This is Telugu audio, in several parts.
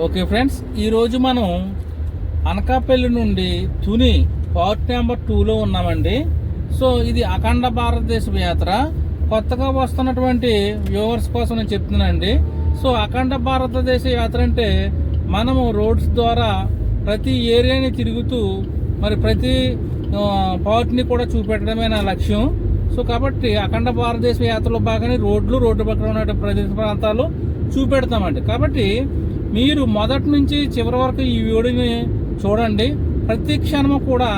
ఓకే ఫ్రెండ్స్ ఈరోజు మనం అనకాపల్లి నుండి తుని పార్ట్ నెంబర్ టూలో ఉన్నామండి. సో ఇది అఖండ భారతదేశ యాత్ర. కొత్తగా వస్తున్నటువంటి వ్యూవర్స్ కోసం నేను చెప్తున్నానండి. సో అఖండ భారతదేశ యాత్ర అంటే మనము రోడ్స్ ద్వారా ప్రతి ఏరియాని తిరుగుతూ మరి ప్రతి పార్ట్ని కూడా చూపెట్టడమే నా లక్ష్యం. సో కాబట్టి అఖండ భారతదేశ యాత్రలో భాగంగా రోడ్లు రోడ్డు పక్కన ఉన్న ప్రదేశ ప్రాంతాలు చూపెడతామండి. కాబట్టి మీరు మొదటి నుంచి చివరి వరకు ఈ వీడియోని చూడండి. ప్రతి క్షణము కూడా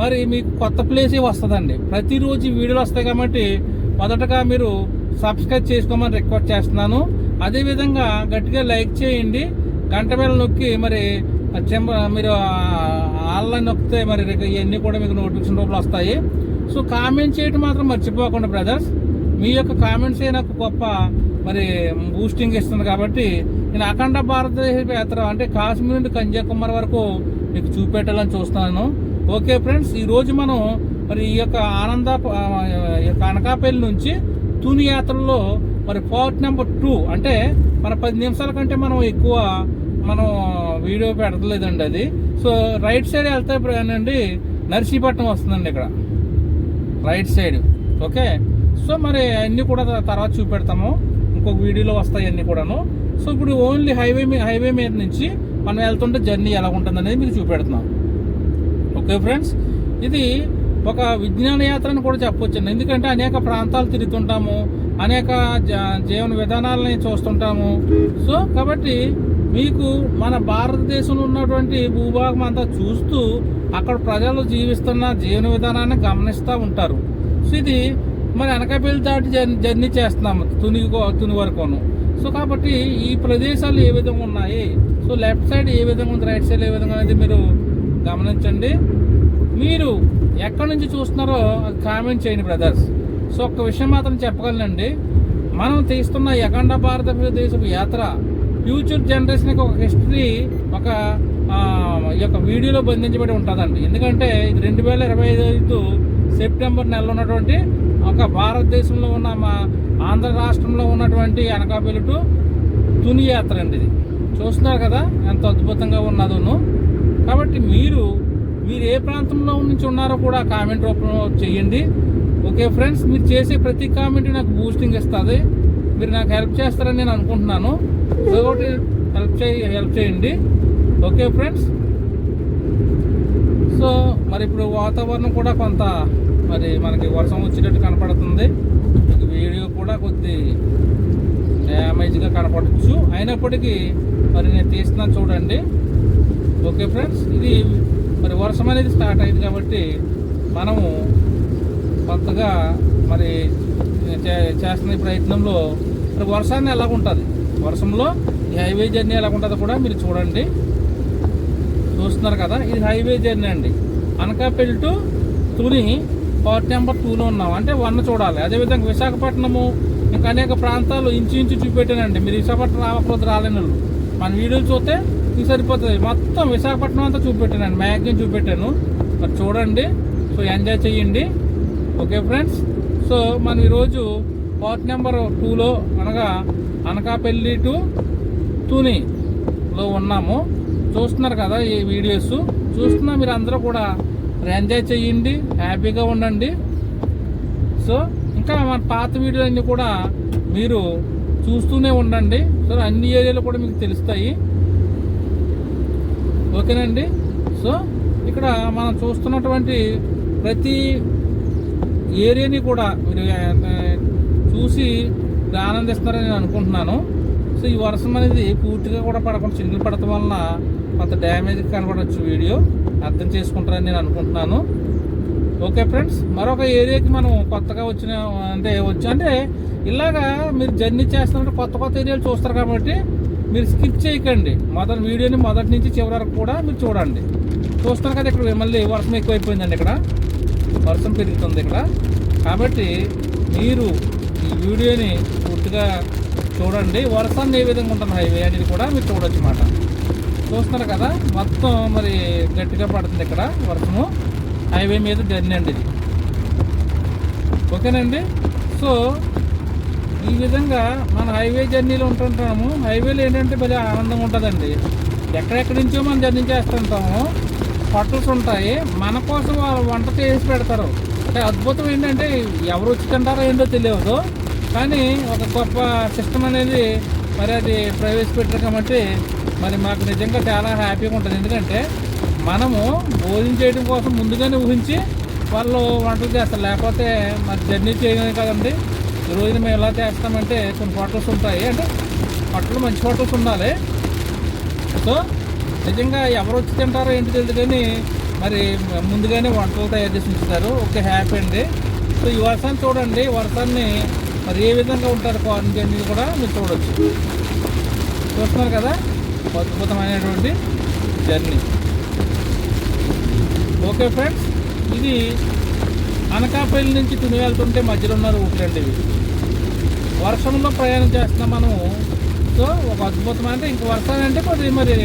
మరి మీకు కొత్త ప్లేసే వస్తుందండి. ప్రతిరోజు వీడియోలు వస్తాయి కాబట్టి మొదటగా మీరు సబ్స్క్రైబ్ చేసుకోమని రిక్వెస్ట్ చేస్తున్నాను. అదేవిధంగా గట్టిగా లైక్ చేయండి. గంట వేళ నొక్కి మరి చెంబ మీరు ఆన్లైన్ నొక్కితే మరి ఇవన్నీ కూడా మీకు నోటిఫికేషన్ రూపంలో వస్తాయి. సో కామెంట్ చేయడం మాత్రం మర్చిపోకుండా బ్రదర్స్ మీ యొక్క కామెంట్సే నాకు గొప్ప మరి బూస్టింగ్ ఇస్తుంది కాబట్టి నేను అఖండ భారతదేశ యాత్ర అంటే కాశ్మీర్ నుండి కన్యాకుమారి వరకు మీకు చూపెట్టాలని చూస్తున్నాను ఓకే ఫ్రెండ్స్ ఈరోజు మనం మరి ఈ యొక్క ఆనంద ఈ యొక్క అనకాపల్లి నుంచి తుని యాత్రలో మరి పార్ట్ నెంబర్ టూ అంటే మన పది నిమిషాల కంటే మనం ఎక్కువ మనం వీడియో పెడతలేదండి అది. సో రైట్ సైడ్ వెళ్తే అండి నర్సీపట్నం వస్తుందండి ఇక్కడ. Right side. ఓకే? సో మరి అన్నీ కూడా తర్వాత చూపెడతాము. ఇంకొక వీడియోలో వస్తాయి అన్నీ కూడాను. సో ఇప్పుడు ఓన్లీ హైవే మీ హైవే మీద నుంచి మనం వెళ్తుంటే జర్నీ ఎలా ఉంటుంది అనేది మీకు చూపెడుతున్నాం. Okay friends? ఇది ఒక విజ్ఞాన యాత్ర అని కూడా చెప్పొచ్చండి. ఎందుకంటే అనేక ప్రాంతాలు తిరుగుతుంటాము అనేక జీవన విధానాలని చూస్తుంటాము. సో కాబట్టి మీకు మన భారతదేశంలో ఉన్నటువంటి భూభాగం అంతా చూస్తూ అక్కడ ప్రజలు జీవిస్తున్న జీవన విధానాన్ని గమనిస్తూ ఉంటారు. సో ఇది మరి అనకాపల్లి దాటి జర్నీ చేస్తున్నాము తుని తుని వరకును. సో కాబట్టి ఈ ప్రదేశాలు ఏ విధంగా ఉన్నాయి? సో లెఫ్ట్ సైడ్ ఏ విధంగా ఉంది? రైట్ సైడ్ ఏ విధంగా అనేది మీరు గమనించండి. మీరు ఎక్కడి నుంచి చూస్తున్నారో కామెంట్ చేయండి బ్రదర్స్. సో ఒక్క విషయం మాత్రం చెప్పగలనండి. మనం తీస్తున్న అఖండ భారతదేశపు యాత్ర ఫ్యూచర్ జనరేషన్కి ఒక హిస్టరీ ఒక ఈ యొక్క వీడియోలో బంధించబడి ఉంటుందండి. ఎందుకంటే ఇది రెండు వేల ఇరవై ఐదు సెప్టెంబర్ నెలలో ఉన్నటువంటి ఒక భారతదేశంలో ఉన్న మా ఆంధ్ర రాష్ట్రంలో ఉన్నటువంటి అనకాపల్లి టు తుని యాత్ర అండి ఇది. చూస్తున్నారు కదా ఎంత అద్భుతంగా ఉన్నదోను. కాబట్టి మీరు మీరు ఏ ప్రాంతంలో నుంచి ఉన్నారో కూడా కామెంట్ రూపంలో చేయండి ఓకే ఫ్రెండ్స్ మీరు చేసే ప్రతి కామెంట్ నాకు బూస్టింగ్ ఇస్తుంది. మీరు నాకు హెల్ప్ చేస్తారని నేను అనుకుంటున్నాను. ఒకటి హెల్ప్ చేయ హెల్ప్ చేయండి. Okay friends. సో మరి ఇప్పుడు వాతావరణం కూడా కొంత మరి మనకి వర్షం వచ్చేటట్టు కనపడుతుంది. వీడియో కూడా కొద్ది డ్యామేజ్గా కనపడచ్చు. అయినప్పటికీ మరి నేను తీస్తున్నాను చూడండి. ఓకే ఫ్రెండ్స్ ఇది మరి వర్షం అనేది స్టార్ట్ అయింది కాబట్టి మనము కొత్తగా మరి చేస్తున్న ప్రయత్నంలో మరి వర్షాన్ని ఎలాగుంటుంది? వర్షంలో ఈ హైవే జర్నీ ఎలాగుంటుందో కూడా మీరు చూడండి. చూస్తున్నారు కదా ఇది హైవే జర్నీ అండి. Anakapalli to Tuni part number టూలో ఉన్నాం. అంటే వన్ చూడాలి. అదేవిధంగా విశాఖపట్నము ఇంకా అనేక ప్రాంతాలు ఇంచు ఇంచు చూపెట్టానండి. మీరు విశాఖపట్నం రాకపోతే రాలేని మన వీడియోలు చూస్తే ఇది సరిపోతుంది. మొత్తం విశాఖపట్నం అంతా చూపెట్టానండి. మ్యాగ్జిన్ చూపెట్టాను. మరి చూడండి. సో ఎంజాయ్ చేయండి. Okay friends? సో మనం ఈరోజు పార్ట్ నెంబర్ టూలో అనగా అనకాపల్లి టు తునిలో ఉన్నాము. చూస్తున్నారు కదా ఈ వీడియోస్. చూస్తున్నా మీరు అందరూ కూడా ఎంజాయ్ చేయండి హ్యాపీగా ఉండండి. సో ఇంకా మన పాత వీడియోలన్నీ కూడా మీరు చూస్తూనే ఉండండి. సో అన్ని ఏరియాలు కూడా మీకు తెలుస్తాయి. ఓకేనండి? సో ఇక్కడ మనం చూస్తున్నటువంటి ప్రతి ఏరియాని కూడా మీరు చూసి ఆనందిస్తారని నేను అనుకుంటున్నాను. సో ఈ వర్షం అనేది పూర్తిగా కూడా పడకుండా చిన్న పడటం వలన కొంత డ్యామేజ్ కనపడవచ్చు వీడియో. అర్థం చేసుకుంటారని నేను అనుకుంటున్నాను. ఓకే ఫ్రెండ్స్ మరొక ఏరియాకి మనం కొత్తగా వచ్చిన అంటే వచ్చి అంటే ఇలాగా మీరు జర్నీ చేస్తున్నట్టు కొత్త కొత్త ఏరియాలు చూస్తారు కాబట్టి మీరు స్కిప్ చేయకండి. మొదటి వీడియోని మొదటి నుంచి చివరి వరకు కూడా మీరు చూడండి. చూస్తారు కదా ఇక్కడ మళ్ళీ వర్షం ఎక్కువైపోయిందండి ఇక్కడ. వర్షం పెరుగుతుంది ఇక్కడ. కాబట్టి మీరు ఈ వీడియోని పూర్తిగా చూడండి. వర్షాన్ని ఏ విధంగా ఉంటుంది హైవే అనేది కూడా మీరు చూడొచ్చు అన్నమాట. చూస్తున్నారు కదా మొత్తం మరి గట్టిగా పడుతుంది ఇక్కడ వర్షము హైవే మీద జర్నీ అండి ఇది. ఓకేనండి? సో ఈ విధంగా మన హైవే జర్నీలో ఉంటుంటాము. హైవేలో ఏంటంటే భలే ఆనందంగా ఉంటుందండి. ఎక్కడెక్కడి నుంచో మనం జర్నీ చేస్తుంటాము హోటల్స్ ఉంటాయి. మన కోసం వాళ్ళు వంట చేసి పెడతారు. అంటే అద్భుతం ఏంటంటే ఎవరు వచ్చి తింటారో ఏంటో తెలియదు. కానీ ఒక గొప్ప సిస్టమ్ అనేది మరి అది ప్రవేశపెట్టారు కాబట్టి మరి మాకు నిజంగా చాలా హ్యాపీగా ఉంటుంది. ఎందుకంటే మనము భోజనం చేయడం కోసం ముందుగానే ఊహించి వాళ్ళు వంటలు చేస్తారు. లేకపోతే మరి జర్నీ చేయలేదు కదండి. ఈ రోజున మేము ఎలా చేస్తామంటే కొన్ని హోటల్స్ ఉంటాయి. అంటే హోటల్ మంచి హోటల్స్ ఉండాలి. సో నిజంగా ఎవరు వచ్చి తింటారో ఏంటి తెలియదు కానీ మరి ముందుగానే వంటలు తయారు చేసి ఉంచుతారు. ఓకే హ్యాపీ అండి. సో ఈ వర్షాన్ని చూడండి. వర్షాన్ని మరి ఏ విధంగా ఉంటారు? ఫారెన్ కూడా మీరు చూడొచ్చు. చూస్తున్నారు కదా? అద్భుతమైనటువంటి జర్నీ. ఓకే ఫ్రెండ్స్ ఇది అనకాపల్లి నుంచి తుని వెళ్తుంటే మధ్యలో ఉన్న రూట్లండి ఇవి వర్షంలో ప్రయాణం చేస్తున్నాం మనం సో ఒక అద్భుతమైన అంటే ఇంక వర్షం అంటే కొద్దిగా మరి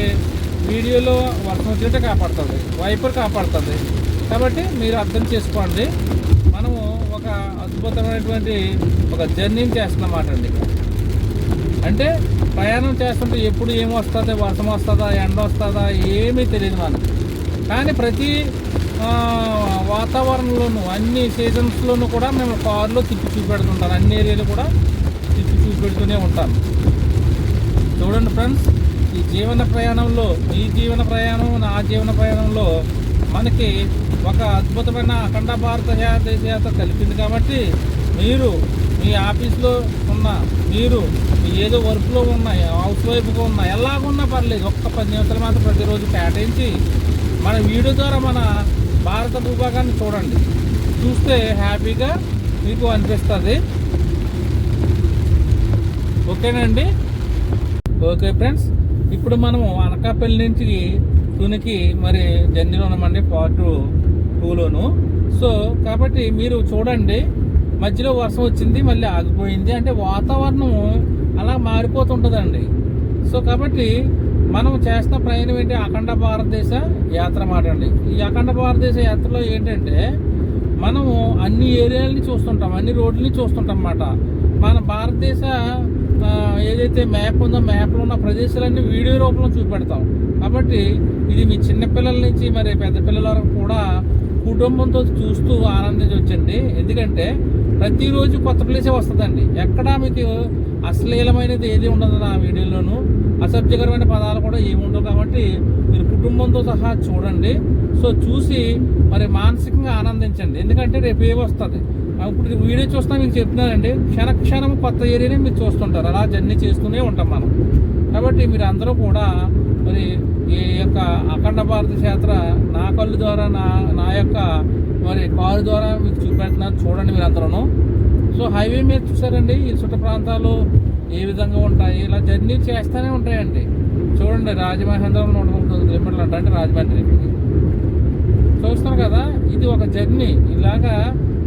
వీడియోలో వర్షం వచ్చినట్టే కాపాడుతుంది వైపర్ కాపాడుతుంది. కాబట్టి మీరు అర్థం చేసుకోండి మనము ఒక అద్భుతమైనటువంటి ఒక జర్నీని చేస్తున్నమాట అండి. అంటే ప్రయాణం చేస్తుంటే ఎప్పుడు ఏం వస్తుంది వర్షం వస్తుందా ఎండ వస్తుందా ఏమీ తెలియదు మనకు. కానీ ప్రతి వాతావరణంలోనూ అన్ని సీజన్స్లోనూ కూడా మేము కారులో తిప్పి చూపెడుతుంటాను అన్ని ఏరియాలు కూడా తిప్పి చూపెడుతూనే ఉంటాను చూడండి ఫ్రెండ్స్ ఈ జీవన ప్రయాణంలో ఈ జీవన ప్రయాణం నా జీవన ప్రయాణంలో మనకి ఒక అద్భుతమైన అఖండ భారత దేశ యాత్ర కలిపింది కాబట్టి మీరు మీ ఆఫీస్లో ఉన్న మీరు మీ ఏదో వర్క్లో ఉన్న హౌస్ వైఫ్గా ఉన్న ఎలాగున్నా పర్లేదు ఒక్క పది నిమిషాలు మాత్రం ప్రతిరోజు కేటాయించి మన వీడియో ద్వారా మన భారత భూభాగాన్ని చూడండి. చూస్తే హ్యాపీగా మీకు అనిపిస్తుంది. ఓకేనండి? ఓకే ఫ్రెండ్స్ ఇప్పుడు మనము అనకాపల్లి నుంచి తునికి మరి జర్నీలో ఉన్నామండి పార్ట్ టూలోను సో కాబట్టి మీరు చూడండి మధ్యలో వర్షం వచ్చింది మళ్ళీ ఆగిపోయింది. అంటే వాతావరణం అలా మారిపోతుంటుందండి. సో కాబట్టి మనం చేస్తున్న ప్రయాణం ఏంటి? అఖండ భారతదేశ యాత్ర మాట అండి. ఈ అఖండ భారతదేశ యాత్రలో ఏంటంటే మనము అన్ని ఏరియాలని చూస్తుంటాం అన్ని రోడ్లని చూస్తుంటాం అన్నమాట. మన భారతదేశ ఏదైతే మ్యాప్ ఉందో మ్యాప్లో ఉన్న ప్రదేశాలన్నీ వీడియో రూపంలో చూపెడతాం. కాబట్టి ఇది మీ చిన్నపిల్లల నుంచి మరి పెద్ద పిల్లల వరకు కూడా కుటుంబంతో చూస్తూ ఆనందించవచ్చండి. ఎందుకంటే ప్రతిరోజు కొత్త ప్లేసే వస్తుందండి. ఎక్కడా మీకు అశ్లీలమైనది ఏది ఉండదు నా వీడియోలోను. అసభ్యకరమైన పదాలు కూడా ఏమి ఉండవు కాబట్టి మీరు కుటుంబంతో సహా చూడండి. సో చూసి మరి మానసికంగా ఆనందించండి. ఎందుకంటే రేపు ఏ వస్తుంది? ఇప్పుడు వీడియో చూస్తున్నా మీకు చెప్తున్నానండి. క్షణ క్షణం కొత్త ఏరియానే మీరు చూస్తుంటారు. అలా జర్నీ చేస్తూనే ఉంటాం మనం. కాబట్టి మీరు అందరూ కూడా మరి ఈ యొక్క అఖండ భారత క్షేత్ర నా కళ్ళు ద్వారా నా నా యొక్క మరి కారు ద్వారా మీకు చూపెడుతున్నాను చూడండి మీరు అందరూ సో హైవే మీద చూసారండి ఈ చుట్ట ప్రాంతాలు ఏ విధంగా ఉంటాయి ఇలా జర్నీ చేస్తూనే ఉంటాయండి. చూడండి రాజమహేంద్రం నూట ముప్పై కిలోమీటర్లు అంట అంటే రాజమండ్రికి చూస్తున్నారు కదా ఇది ఒక జర్నీ. ఇలాగా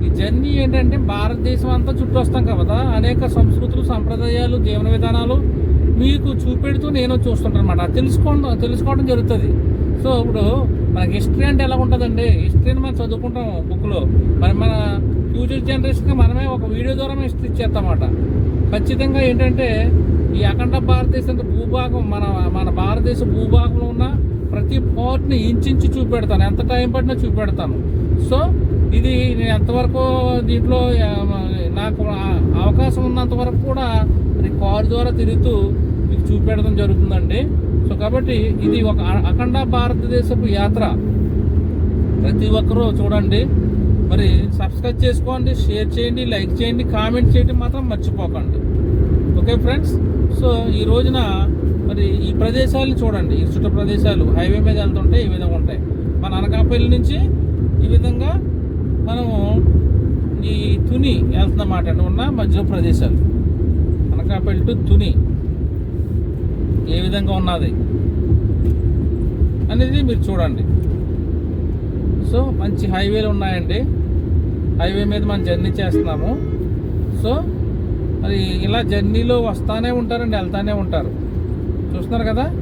ఈ జర్నీ ఏంటంటే భారతదేశం అంతా చుట్టూ వస్తాం కదా అనేక సంస్కృతులు సంప్రదాయాలు జీవన విధానాలు మీకు చూపెడుతూ నేను చూస్తుంటాను అనమాట తెలుసుకోవడం తెలుసుకోవడం జరుగుతుంది. సో ఇప్పుడు మనకి హిస్టరీ అంటే ఎలా ఉంటుందండి? హిస్టరీని మనం చదువుకుంటాం బుక్లో మరి మన ఫ్యూచర్ జనరేషన్కి మనమే ఒక వీడియో ద్వారా హిస్టరీ ఇచ్చేస్తామన్నమాట. ఖచ్చితంగా ఏంటంటే ఈ అఖండ భారతదేశం భూభాగం మన మన భారతదేశ భూభాగంలో ఉన్న ప్రతి పార్ట్ని ఇంచించి చూపెడతాను. ఎంత టైం పట్టినా చూపెడతాను. సో ఇది నేను ఎంతవరకు దీంట్లో నాకు అవకాశం ఉన్నంత వరకు కూడా మరి కారు ద్వారా తిరుగుతూ మీకు చూపెడతాం జరుగుతుందండి. సో కాబట్టి ఇది ఒక అఖండ భారతదేశపు యాత్ర. ప్రతి ఒక్కరూ చూడండి. మరి సబ్స్క్రైబ్ చేసుకోండి షేర్ చేయండి లైక్ చేయండి కామెంట్ చేయడం మాత్రం మర్చిపోకండి. Okay friends? సో ఈ రోజున మరి ఈ ప్రదేశాలు చూడండి. ఈ చుట్ట ప్రదేశాలు హైవే మీద వెళ్తుంటే ఈ విధంగా ఉంటాయి. మన అనకాపల్లి నుంచి ఈ విధంగా మనము ఈ తుని వెళ్తున్నమాట ఉన్న మధ్య ప్రదేశాలు. అనకాపల్లి టు తుని. ఏ విధంగా ఉన్నది అనేది మీరు చూడండి. సో మంచి హైవేలు ఉన్నాయండి. హైవే మీద మనం జర్నీ చేస్తున్నాము. సో మరి ఇలా జర్నీలో వస్తానే ఉంటారండి వెళ్తానే ఉంటారు. చూస్తున్నారు కదా?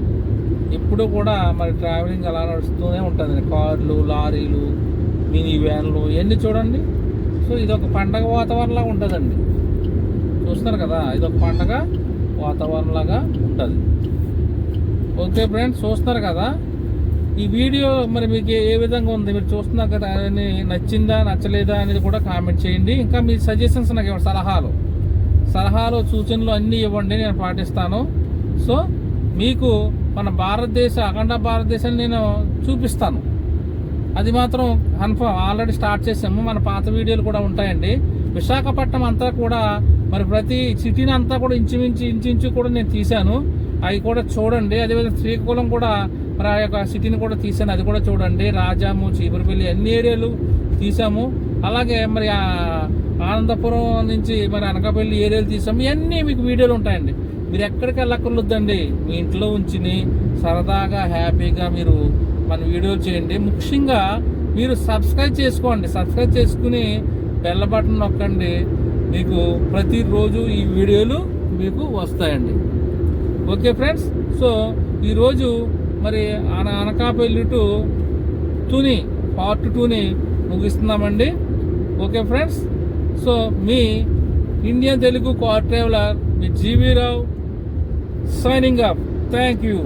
ఇప్పుడు కూడా మరి ట్రావెలింగ్ అలా నడుస్తూనే ఉంటుంది కార్లు లారీలు మినీ వ్యాన్లు ఇవన్నీ చూడండి. సో ఇది ఒక పండగ వాతావరణంలా ఉంటుందండి. చూస్తున్నారు చూస్తున్నారు కదా? ఇది ఒక పండగ వాతావరణంలాగా ఉంటుంది. ఓకే ఫ్రెండ్స్ చూస్తున్నారు కదా? ఈ వీడియో మరి మీకు ఏ విధంగా ఉంది? మీరు చూస్తున్నారు కదా అని నచ్చిందా నచ్చలేదా అనేది కూడా కామెంట్ చేయండి. ఇంకా మీ సజెషన్స్ నాకు ఇవ్వండి సలహాలు. సలహాలు సూచనలు అన్నీ ఇవ్వండి నేను పాటిస్తాను. సో మీకు మన భారతదేశ అఖండ భారతదేశాన్ని నేను చూపిస్తాను. అది మాత్రం కన్ఫర్మ్ ఆల్రెడీ స్టార్ట్ చేసాము. మన పాత వీడియోలు కూడా ఉంటాయండి. విశాఖపట్నం అంతా కూడా మరి ప్రతి సిటీని అంతా కూడా ఇంచుమించు ఇంచుమించు కూడా నేను తీశాను. అవి కూడా చూడండి. అదేవిధంగా శ్రీకాకుళం కూడా మరి ఆ యొక్క సిటీని కూడా తీసాను అది కూడా చూడండి. రాజాము చీపురుపల్లి అన్ని ఏరియాలు తీసాము అలాగే మరి ఆనందపురం నుంచి మరి అనకాపల్లి ఏరియాలు తీసాము ఇవన్నీ మీకు వీడియోలు ఉంటాయండి. మీరు ఎక్కడికి వెళ్ళక్కర్లేదండి. మీ ఇంట్లో ఉంచిని సరదాగా హ్యాపీగా మీరు మన వీడియోలు చేయండి. ముఖ్యంగా మీరు సబ్స్క్రైబ్ చేసుకోండి. సబ్స్క్రైబ్ చేసుకుని బెల్ల బటన్ నొక్కండి. మీకు ప్రతిరోజు ఈ వీడియోలు మీకు వస్తాయండి. Okay friends? సో ఈరోజు మరి అన అనకాపల్లి టు తుని పార్ట్ టూని ముగిస్తున్నామండి. Okay friends? సో మీ Indian Telugu car traveller me G V Rao signing up thank you.